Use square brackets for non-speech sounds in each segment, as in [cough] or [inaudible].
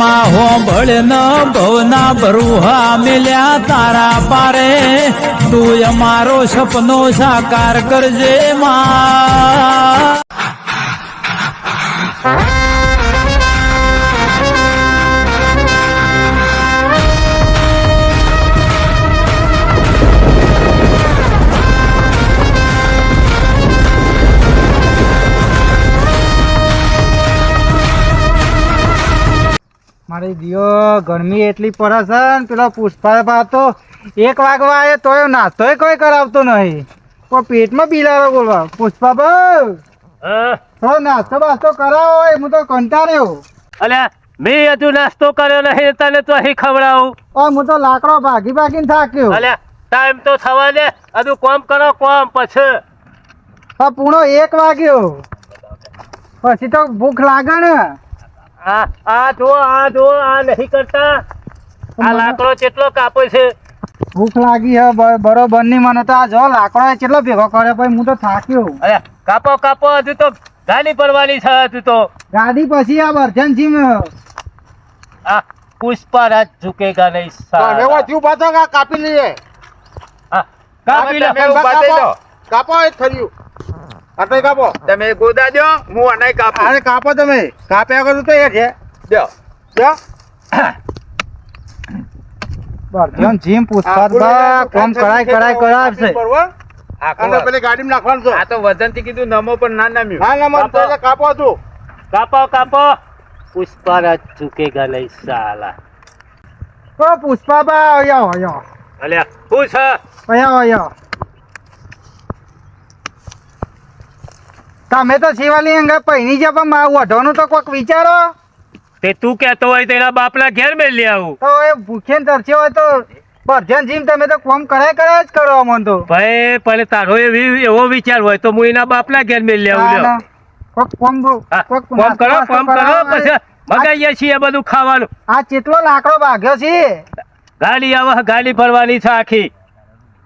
માં હોંભળ ન ભવના બરુહા મિલ્યા તારા પારે. તું અમારો સપનો સાકાર કરજે માં. મારી દિયો ગરમી એટલી પડે છે ને પેલો પુષ્પા તો એક વાગવા આવે તોય નાસ્તોય કોઈ કરાવતો નહીં. કોઈ પેટમાં બિલાડો બોલવા. પુષ્પા બહુ થોડો નાસ્તો બાસ્તો કરાવો એ હું તો કંટાળ્યો અલ્યા મેં હજુ નાસ્તો કર્યો નહીં તને તો અહીં ખવડાવું. ઓ હું તો લાકડો ભાગી ભાગીને થાક્યો. અલ્યા ટાઈમ તો થવા દે હજુ કોમ કરો કોમ પછી. હા પૂણો એક વાગ્યો. પછી તો ભૂખ લાગે ને. આ આ જો આ જો આ નહીં કરતા. આ લાકડો કેટલો કાપો છે. ભૂખ લાગી હે બરોબરની મને તો આ જો લાકડો કેટલો ભેગો કર્યો ભાઈ હું તો થાક્યો. અરે કાપો કાપો હજુ તો ગાડી પડવાની છે હજુ તો. ગાડી પછી આ વર્જનજી આ પુષ્પારાજ ઝુકેગા નહીં સાલા. કાપી લઈએ? હા, કાપી લે કાપો. એ થયું આટલે કાપો. તમે ગોદા દો હું અનાય કાપો. અરે કાપો તમે. કાપ્યા કરું તો એ છે. દો. દો. [coughs] બરજન જીમ પુષ્પા બા કોમ કરાય કરાય કરાવશે. અને પેલી ગાડીમાં નાખવાનું છે? આ તો વજનથી કીધું નમો પણ ના નમ્યું. હા ના મને કાપો. તું. કાપો કાપો. પુષ્પારાજ ઝુકેગા નહીં સાલા. ઓ પુષ્પા બા આયો આયો અલ્યા હું છે? આયો આયો તમે તો શિવાલી અંગે પૈની જ પણ મારું વઢવાનું તો કોઈક વિચારો. તે તું કહેતો હોય તેના બાપના ઘેર મેલી આવું. તો એ ભૂખે ને તરસ્યો હોય તો વર્જન જીમ તમે તો કોમ કરાય કરાય જ કરો અમન તો. ભાઈ પણ તારો એવી એવો વિચાર હોય તો હું એના બાપના ઘેર મેલી આવું લ્યો. કોક કોમ કોક કોમ કરો કોમ કરો. પછી મગાઈએ છીએ બધું ખાવાનું. આ ચેટલો લાકડો ભાગ્યો છે? ગાડી આવે ગાડી ભરવાની છે આખી.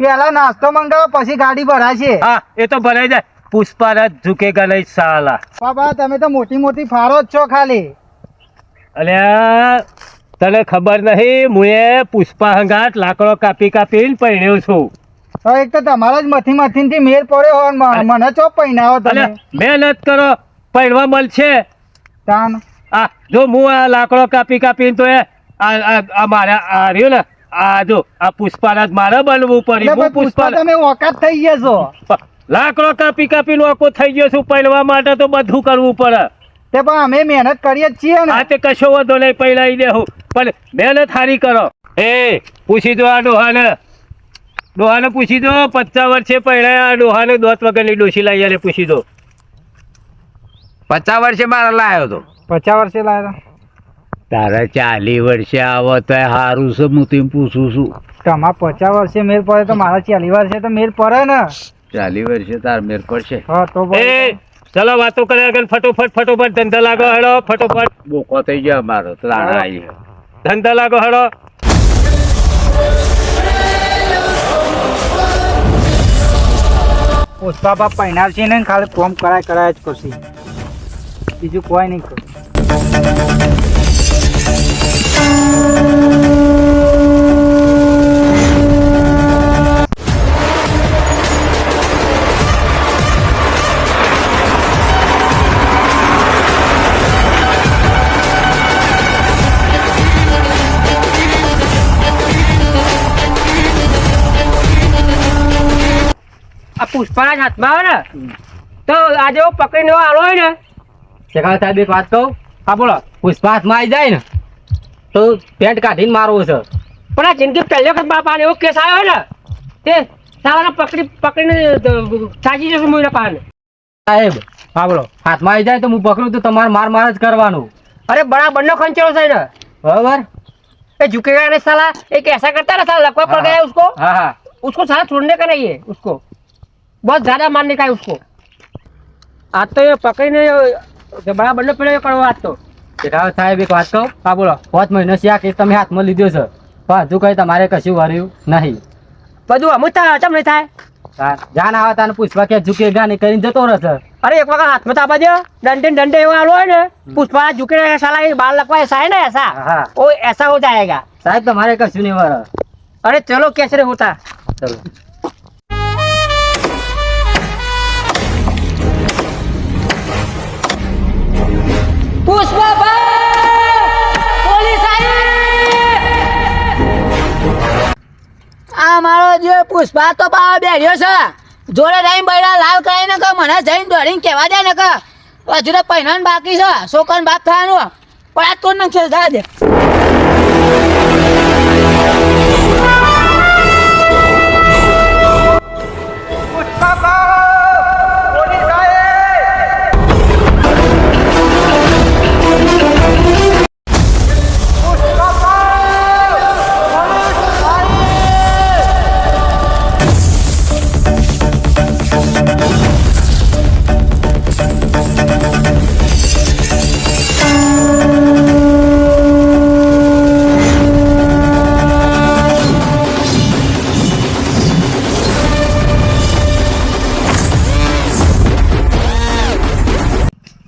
પેલા નાસ્તો મંગાવો પછી ગાડી ભરાય છે. હા એ તો ભરાઈ જાય. પુષ્પારાજ ઝુકેગા નહીં સાલા. બાબા તમે તો મોટી મોટી ફારો જ છો ખાલી. અલ્યા તને ખબર નહીં હું એ પુષ્પા હંગાટ લાકડો કાપી કાપીને પહેર્યો છું. તો એક તો તમારા જ મથી મથી થી મેર પડ્યો હોય મને ચો પહેરાવો તમે? મહેનત કરો પહેરવા મળશે. તાન. આ જો હું આ લાકડો કાપી કાપીને તો એ આ મારા આ રહ્યો ને આ જો આ પુષ્પારાજ મારે બનવું પડ્યું પુષ્પા તમે ઓકાત થઈ ગયા છો. લાકડો કાપી કાપી લોકો થઈ ગયો છું પહેલવા માટે તો બધું કરવું પડે. તે પણ અમે મહેનત કરીએ જ છીએ ને. આ તે કશો વધો નહીં પહેલાઈ દેવું પણ મહેનત સારી કરો. એ પૂછી દો આ ડોહાને. ડોહાને પૂછી દો પચાસ વર્ષે પહેલા આ ડોહાને દોત વગરની ડોસી લાવી અને પૂછી દો. પચાસ વર્ષે મારા લાયો હતો પચાસ વર્ષે લાવ્યા તારા ચાલી વર્ષે આવો તો સારું છે હું તેમ પૂછું છું. તમારા પચાસ વર્ષે મેર પડે તો મારા ચાલી વર્ષે તો મેર પડે ને. ચાલી વર્ષે તાર મેર પડશે. હા તો. ચલો વાતો કર્યા કે ફટોફટ ફટોફટ ધંધા લાગો હેડો ફટોફટ. બોકો થઈ ગયો અમારો ત્રાણા આવી ધંધા લાગો હેડો. પુષ્પા બાપ પહેનાર છે ને ખાલી કોમ કરાય કરાય જ કરશે. બીજું કોઈ નહીં કરું પુષ્પાના જ હાથમાં આવે ને તો આજે હું પકડીને આલો હોય ને શેખા સાહેબ એક વાત કહું હા બોલો પુષ્પા હાથમાં આવી જાય ને તો પેન્ટ કાઢીને મારવું છે પણ આ જિંદગી પહેલી વખત બાપાને એવો કેસ આવ્યો હોય ને તે સાલાને પકડી પકડીને સાચી જશું હું એના પાને સાહેબ હા બોલો હાથમાં આવી જાય તો હું પકડું તો તમારે માર માર જ કરવાનું અરે બરાબર નો ખંચેલો છે ને બરાબર એ झुकेगा नहीं साला एक ऐसा करता है ना साला लकवा पड़ गया है उसको हाँ हाँ उसको साला छोड़ने का नहीं है उसको बहुत ज्यादा मारने का है उसको आज तो ये पकड़ने जो बड़ा बंडो પડ્યો કરવો આજ તો જેઠાલાલ સાહેબ એક વાત કહું? હા બોલો. પાંચ મહિનો આ કેસ તમે હાથમાં લીધો છે. પણ હજુ કઈ તમારે કશું વર્યું નહીં. બધું અમુક તમને થાય? જાન આવે તાને પુષ્પા કે ઝુકે ગાની કરીને જતો રહેશે. અરે એક વખત હાથમાં તાપા દે દંડે દંડે એવો આલો હોય ને પુષ્પા ઝુકે સાલા બાળ લખવા એસા હે ને એસા? ઓ એસા હો જાયેગા. સાહેબ તમારે કશું નહીં વર. અરે ચલો કેસરે હોતા. ચલો. આ મારો જે પુષ્પા તો પાવા બેઠ્યો છે. જોડે રહીને બૈરા લાલ કરાય ને મને જઈને દોડીને કહેવા દે ને હજુ તો પહેરવાનું બાકી છે, છોકરાને બાપ થવાનું. પણ આ તો નાખશે દે.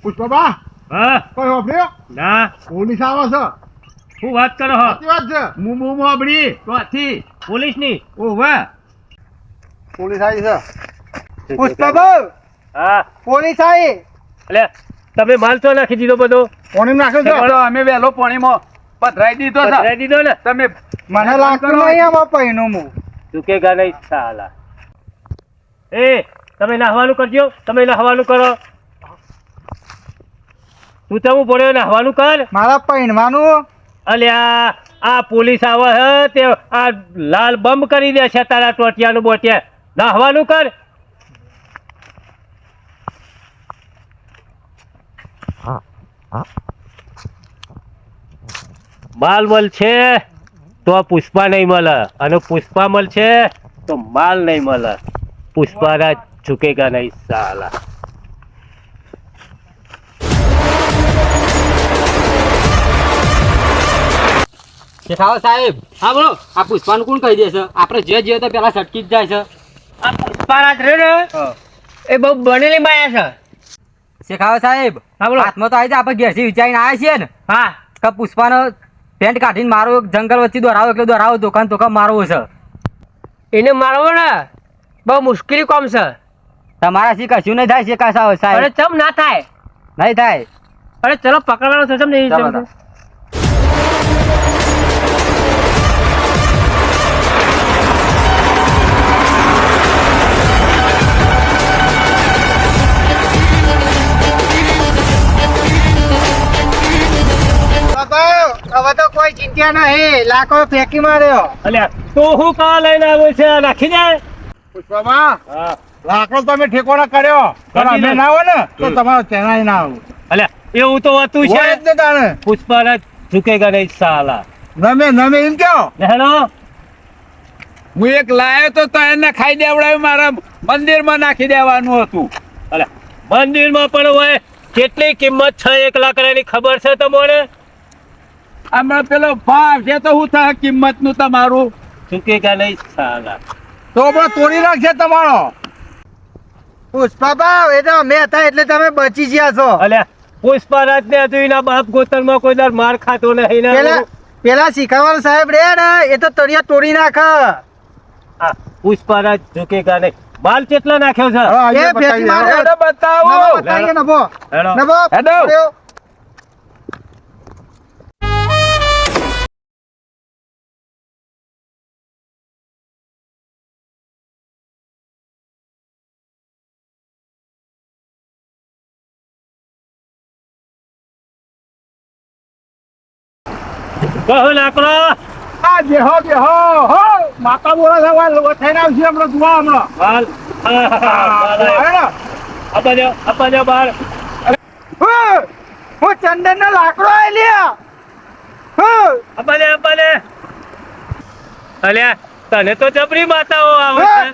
પુષ્પા હા? કોઈ હોભળ્યો? ના. પોલીસ આવે છે. શું વાત કરો હો. સાચી વાત છે. હું હું મોબડી ચોથી પોલીસની. ઓવે પોલીસ આવી છે. પુષ્પાબા હા. પોલીસ આવી. એટલે તમે માલ તો નાખી દીધો બધો? પાણી નાખ્યો છે? અમે વહેલો પાણીમાં પધરાઈ દીધો પધરાઈ દીધો ને? તમે મને લાગતું નહીં આમાં પૈનું હું ઝુકેગા નહીં સાલા. એ તમે નાહવાનું કરજો. તમે નાહવાનું કરો. તું તો હું પડ્યો નાહવાનું કર. મારા પૈણવાનું અલ્યા આ પોલીસ આવે હે તે આ લાલ બંબ કરી દે છે તારા ટોટિયાનું બોટિયા. નાહવાનું કર. માલ મલ છે તો પુષ્પા નહીં મળે. અને પુષ્પા મલ છે તો માલ નહીં મળે. પુષ્પાના ચૂકેગા નહીં સાલા. શેખાવત સાહેબ. હા બોલો. આ પુષ્પાનું કોણ કહી દેશે આપણે જે જે તો પેલા સટકી જ જાય છે. આ પુષ્પા રાત રે. ને એ બહુ બનેલી માયા છે. શેખાવત સાહેબ. હા, બોલો. હાથમાં તો આવી જાય. આપણે ઘેરથી વિચારીને આવ્યા છીએ ને. હા. કે પુષ્પાનો પેન્ટ કાઢીને મારો જંગલ વચ્ચે દોરાવો એટલે દોરાવો દુકાન દુકાન મારવો છે. એને મારવો ને? બહુ મુશ્કેલી કામ છે. તમારાથી કશું નહીં થાય શેખા સાહેબ. અરે ચમ ના થાય? નહીં થાય. અરે ચલો પકડવાનો છે ચમ નહીં કોઈ ચિંતા લાખો ફેંકી માર્યો. અલ્યા તું હું કા લઈને આવ્યો છે? નાખી દે. પુષ્પામાં હા. લાકડો તમે ઠેકોણા કર્યો. પણ અમે ના હોય ને તો તમારો ચેનાઈ ના આવું અલ્યા એવું તો હતું છે. જ ને તાણે. પુષ્પાને ઝુકેગા નહીં સાલા. નમે નમે એમ કયો? હેલો હું એક લાયો તો તો એને ખાઈ દેવડાવ્યું મારા મંદિરમાં નાખી દેવાનું હતું. અલ્યા મંદિરમાં પણ હોય કેટલી કિંમત છે એક લાકડાની ખબર છે તમને? હમણાં પેલો ભાવ છે તો હું થાય કિંમતનું તમારું ઝુકેગા નહીં સાલા. તો હમણાં તોડી નાખશે તમારો. પુષ્પા ભાવ એ તો અમે હતા એટલે તમે બચી ગયા છો. અલ્યા પુષ્પારાજ ને હતું એના બાપ ગોતરમાં કોઈ દર માર ખાતો નહીં ને પેલા પેલા શીખાવાળ સાહેબ રે ને એ તો તળિયા તોડી નાખ. હા પુષ્પારાજ ઝુકેગા નહીં. માલ કેટલા નાખ્યો છે? એ બતાવી મારે. હેડો બતાવો. નભો. બતાવીએ કહો લાકડો આ બેહો બેહો હો માતા બોલા છે લો થઈને આવશે હમણાં જોવા હમણાં. હાલ અપા હા, અપા દો બહાર. હું ચંદન નો લાકડો લ્યા હું. આપવા દે અલ્યા તને તો જબરી માતાઓ આવે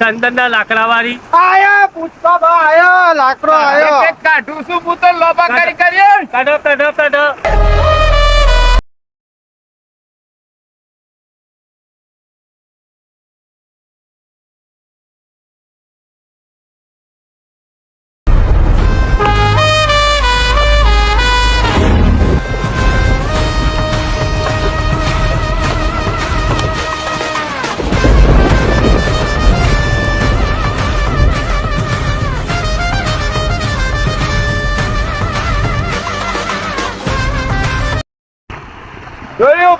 ચંદન ના લાકડા વાળી આયા પૂછતા બા આયા લાકડો આયો. કાઢું છું હું લોબા કરી કરી કાઢો કાઢો કાઢો.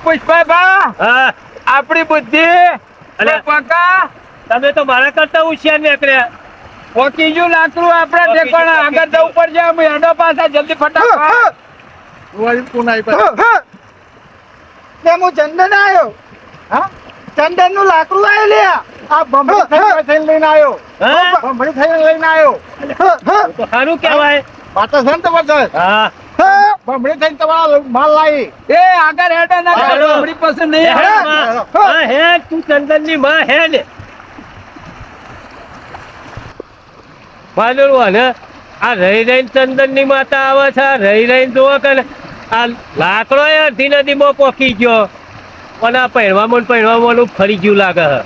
પુષ્પાબા આપણી બુદ્ધિ અલે. અલે પકા. તમે તો મારા કરતા હોશિયાર નીકળ્યા પોકી ગયું લાકડું આપણે ઠેકાણે આગળ જવું પડશે હું એનો પાસે જલ્દી ફટાફટ. તે હું. ચંદન આવ્યો હા ચંદનનું લાકડું આવ્યો લે. આ બંબડી થઈને લઈને આવ્યો હા? બંબડી થઈને લઈને આવ્યો તો સારું કહેવાય. વાતો છે ને તમારે હા. બંબડી થઈને તમારા માલ લાવી. એ આગળ હેડે ના હેડો. આપણી પસંદ નહીં હે, માં. હા, તું ચંદનની માં હે ને માનું ને આ રહી રહીને ચંદનની માતા આવે છે રહી રહીને જોવો કે આ લાકડો એ અડધી નદીમાં પોકી ગયો. અને આ પહેરવામાં ને પહેરવામાં ફરી ગયું લાગે છે.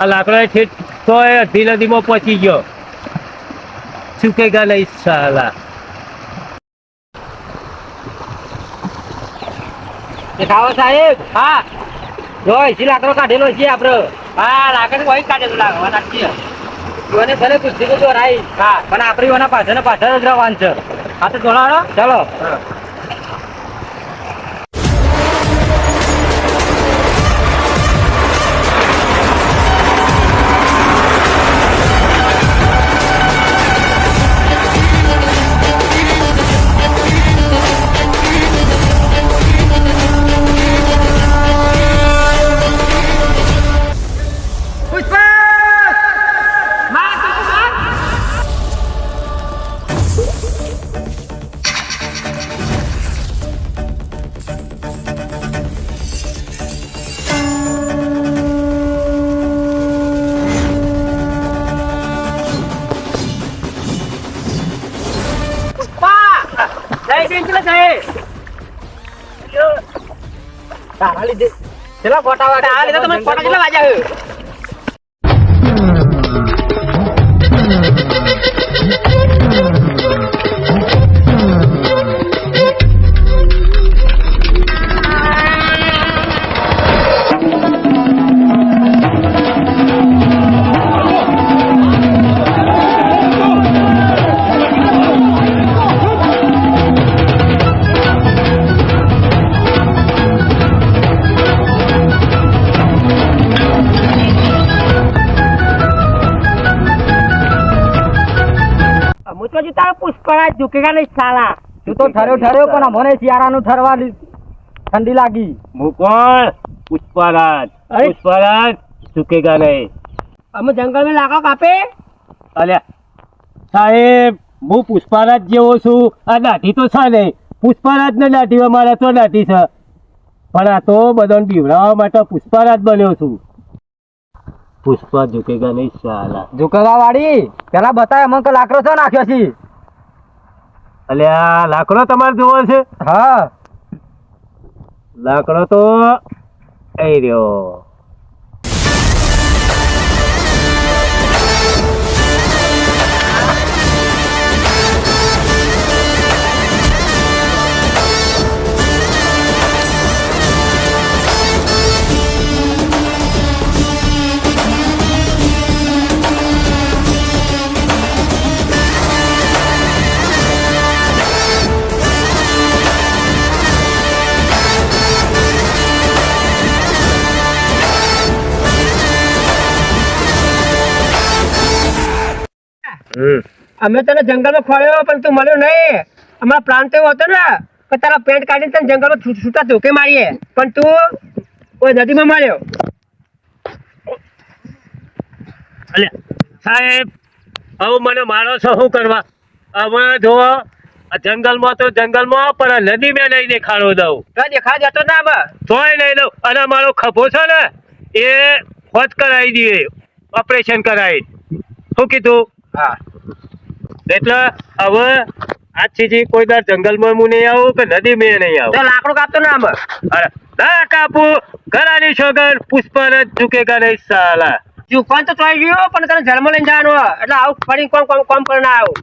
આ લાકડો એ ઠેઠ તો એ અડધી નદીમાં પહોંચી ગયો. શું કઈ ગા નહીં સાલા? દેખાવો સાહેબ હા. જો એસી લાકડો કાઢેલો છે આપડે. હા લાકડ કોઈ કાઢેલો લાકડો નાખીએ જોને ભલે બુદ્ધિ તો રાઈ. હા. પણ આપણી ઓના પાછળ પાછળ જ રહેવાનું છે. હા તો જોડાડો ચાલો ચલો ફોટા વાગે આ લીધા તમે ફોટા કેટલા વાગ્યા હું? તારો પુષ્પરાજ ઝુકેગા નહીં સાલા. તું તો ઠર્યો ઠર્યો પણ અમને શિયાળાનું ઠરવા ઠંડી લાગી. હું કોણ? પુષ્પરાજ. પુષ્પરાજ ચૂકેગા નહીં. અમે જંગલમાં લાકડો કાપે? અલ્યા સાહેબ હું પુષ્પરાજ જેવો છું. આ દાઢી તો છે નહીં. પુષ્પરાજ ને દાઢી અમારે તો દાઢી છે. પણ આ તો બધાને બીવડાવવા માટે પુષ્પરાજ બન્યો છું. પુષ્પા ઝુકેગા નહીં સાલા. ઝુકેગા વાળી પેલા બતાય અમને લાકડો છો નાખ્યો છે. અલ્યા લાકડો તમારે જોવો છે? હા. લાકડો તો એ રહ્યો. અમે તને જંગલમાં ખોળ્યો પણ તું મળ્યો નહીં. અમારા પ્લાન તો હતો ને કે તારા પેન્ટ કાઢીને તને જંગલમાં છૂટા ધોકે મારીએ. પણ તું કોઈ નદીમાં માર્યો અલ્યા સાહેબ હવે મને મારો છો શું કરવા? હવે જો જંગલમાં તો જંગલમાં પણ નદી મેં નહીં દેખાડો દઉં. તો દેખા જતો ના હવે તોય નહીં દઉં. અને મારો ખભો છે ને એ હોત કરાવી દઈએ. ઓપરેશન કરાવી શું કીધું? હા. એટલે હવે આજ સુધી કોઈ દર જંગલમાં હું નહીં આવું કે નદી મેં નહીં આવું. તો લાકડું કાપતો ના આમાં? અરે ના કાપુ. ઘરાની છોકર પુષ્પા ને ઝુકેગા નહીં સાલા. ચૂકવાન તો ચોઈ ગયો પણ તને જન્મ લઈને જવાનું. એટલે આવું ફરી કોમ કોમ કોમ કરીને આવું.